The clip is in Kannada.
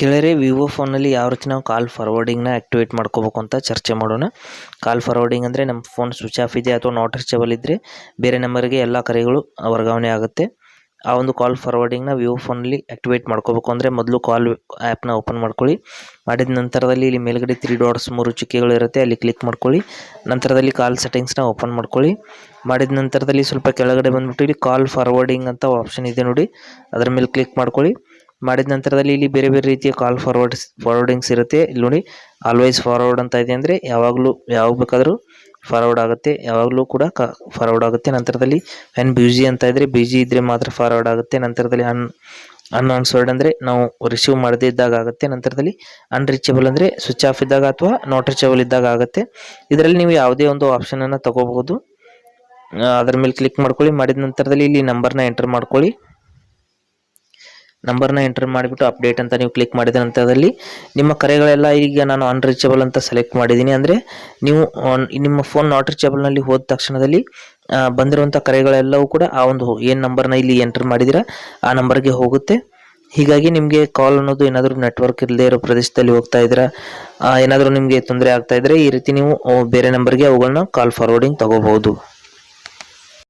ಕೆಳಗಡೆ ವಿವೋ ಫೋನಲ್ಲಿ ಯಾವ ರೀತಿ ನಾವು ಕಾಲ್ ಫಾರ್ವರ್ಡಿಂಗ್ನ ಆ್ಯಕ್ಟಿವೇಟ್ ಮಾಡ್ಕೋಬೇಕು ಅಂತ ಚರ್ಚೆ ಮಾಡೋಣ. ಕಾಲ್ ಫಾರ್ವರ್ಡಿಂಗ್ ಅಂದರೆ ನಮ್ಮ ಫೋನ್ ಸ್ವಿಚ್ ಆಫ್ ಇದೆ ಅಥವಾ ನಾಟ್ ರೀಚಬಲ್ ಇದ್ದರೆ ಬೇರೆ ನಂಬರ್ಗೆ ಎಲ್ಲ ಕರೆಗಳು ವರ್ಗಾವಣೆ ಆಗುತ್ತೆ. ಆ ಒಂದು ಕಾಲ್ ಫಾರ್ವರ್ಡಿಂಗ್ನ ವಿವೋ ಫೋನಲ್ಲಿ ಆ್ಯಕ್ಟಿವೇಟ್ ಮಾಡ್ಕೋಬೇಕು ಅಂದರೆ ಮೊದಲು ಕಾಲ್ ಆ್ಯಪ್ನ ಓಪನ್ ಮಾಡ್ಕೊಳ್ಳಿ. ಮಾಡಿದ ನಂತರದಲ್ಲಿ ಇಲ್ಲಿ ಮೇಲ್ಗಡೆ ತ್ರೀ ಡಾಟ್ಸ್ ಮೂರು ಚುಕ್ಕೆಗಳು ಇರುತ್ತೆ, ಅಲ್ಲಿ ಕ್ಲಿಕ್ ಮಾಡ್ಕೊಳ್ಳಿ. ನಂತರದಲ್ಲಿ ಕಾಲ್ ಸೆಟ್ಟಿಂಗ್ಸ್ನ ಓಪನ್ ಮಾಡ್ಕೊಳ್ಳಿ. ಮಾಡಿದ ನಂತರದಲ್ಲಿ ಸ್ವಲ್ಪ ಕೆಳಗಡೆ ಬಂದುಬಿಟ್ಟು ಇಲ್ಲಿ ಕಾಲ್ ಫಾರ್ವರ್ಡಿಂಗ್ ಅಂತ ಆಪ್ಷನ್ ಇದೆ ನೋಡಿ. ಅದರ ಮೇಲೆ ಕ್ಲಿಕ್ ಮಾಡ್ಕೊಳ್ಳಿ. ಮಾಡಿದ ನಂತರದಲ್ಲಿ ಇಲ್ಲಿ ಬೇರೆ ಬೇರೆ ರೀತಿಯ ಕಾಲ್ ಫಾರ್ವರ್ಡ್ಸ್ ಫಾರ್ವರ್ಡಿಂಗ್ಸ್ ಇರುತ್ತೆ. ಇಲ್ಲಿ ನೋಡಿ ಆಲ್ವೇಸ್ ಫಾರ್ವರ್ಡ್ ಅಂತ ಇದೆ ಅಂದರೆ ಯಾವಾಗಲೂ ಯಾವಾಗ ಬೇಕಾದರೂ ಫಾರ್ವರ್ಡ್ ಆಗುತ್ತೆ. ಯಾವಾಗಲೂ ಕೂಡ ಕ ಫಾರ್ವರ್ಡ್ ಆಗುತ್ತೆ. ನಂತರದಲ್ಲಿ ಆ್ಯನ್ ಬ್ಯೂಸಿ ಅಂತ ಇದ್ದರೆ ಬ್ಯೂಸಿ ಇದ್ದರೆ ಮಾತ್ರ ಫಾರ್ವರ್ಡ್ ಆಗುತ್ತೆ. ನಂತರದಲ್ಲಿ ಅನ್ ಅನ್ಆನ್ಸರ್ಡ್ ಅಂದರೆ ನಾವು ರಿಸೀವ್ ಮಾಡದೇ ಇದ್ದಾಗ ಆಗುತ್ತೆ. ನಂತರದಲ್ಲಿ ಅನ್ರೀಚಬಲ್ ಅಂದರೆ ಸ್ವಿಚ್ ಆಫ್ ಇದ್ದಾಗ ಅಥವಾ ನಾಟ್ ರೀಚಬಲ್ ಇದ್ದಾಗ ಆಗುತ್ತೆ. ಇದರಲ್ಲಿ ನೀವು ಯಾವುದೇ ಒಂದು ಆಪ್ಷನನ್ನು ತಗೋಬಹುದು. ಅದರ ಮೇಲೆ ಕ್ಲಿಕ್ ಮಾಡ್ಕೊಳ್ಳಿ. ಮಾಡಿದ ನಂತರದಲ್ಲಿ ಇಲ್ಲಿ ನಂಬರ್ನ ಎಂಟರ್ ಮಾಡ್ಕೊಳ್ಳಿ. ನಂಬರ್ನ ಎಂಟರ್ ಮಾಡಿಬಿಟ್ಟು ಅಪ್ಡೇಟ್ ಅಂತ ನೀವು ಕ್ಲಿಕ್ ಮಾಡಿದ ನಂತರದಲ್ಲಿ ನಿಮ್ಮ ಕರೆಗಳೆಲ್ಲ ಈಗ ನಾನು ಅನ್ರೀಚಬಲ್ ಅಂತ ಸೆಲೆಕ್ಟ್ ಮಾಡಿದ್ದೀನಿ. ಅಂದರೆ ನೀವು ನಿಮ್ಮ ಫೋನ್ ನಾಟ್ ರೀಚಬಲ್ನಲ್ಲಿ ಹೋದ ತಕ್ಷಣದಲ್ಲಿ ಬಂದಿರುವಂಥ ಕರೆಗಳೆಲ್ಲವೂ ಕೂಡ ಆ ಒಂದು ಏನು ನಂಬರ್ನ ಇಲ್ಲಿ ಎಂಟರ್ ಮಾಡಿದಿರ, ಆ ನಂಬರ್ಗೆ ಹೋಗುತ್ತೆ. ಹೀಗಾಗಿ ನಿಮಗೆ ಕಾಲ್ ಅನ್ನೋದು ಏನಾದರೂ ನೆಟ್ವರ್ಕ್ ಇಲ್ಲದೇ ಇರೋ ಪ್ರದೇಶದಲ್ಲಿ ಹೋಗ್ತಾ ಇದ್ದೀರಾ ಏನಾದರೂ ನಿಮಗೆ ತೊಂದರೆ ಆಗ್ತಾ ಇದ್ದರೆ ಈ ರೀತಿ ನೀವು ಬೇರೆ ನಂಬರ್ಗೆ ಅವುಗಳನ್ನ ಕಾಲ್ ಫಾರ್ವರ್ಡಿಂಗ್ ತಗೋಬಹುದು.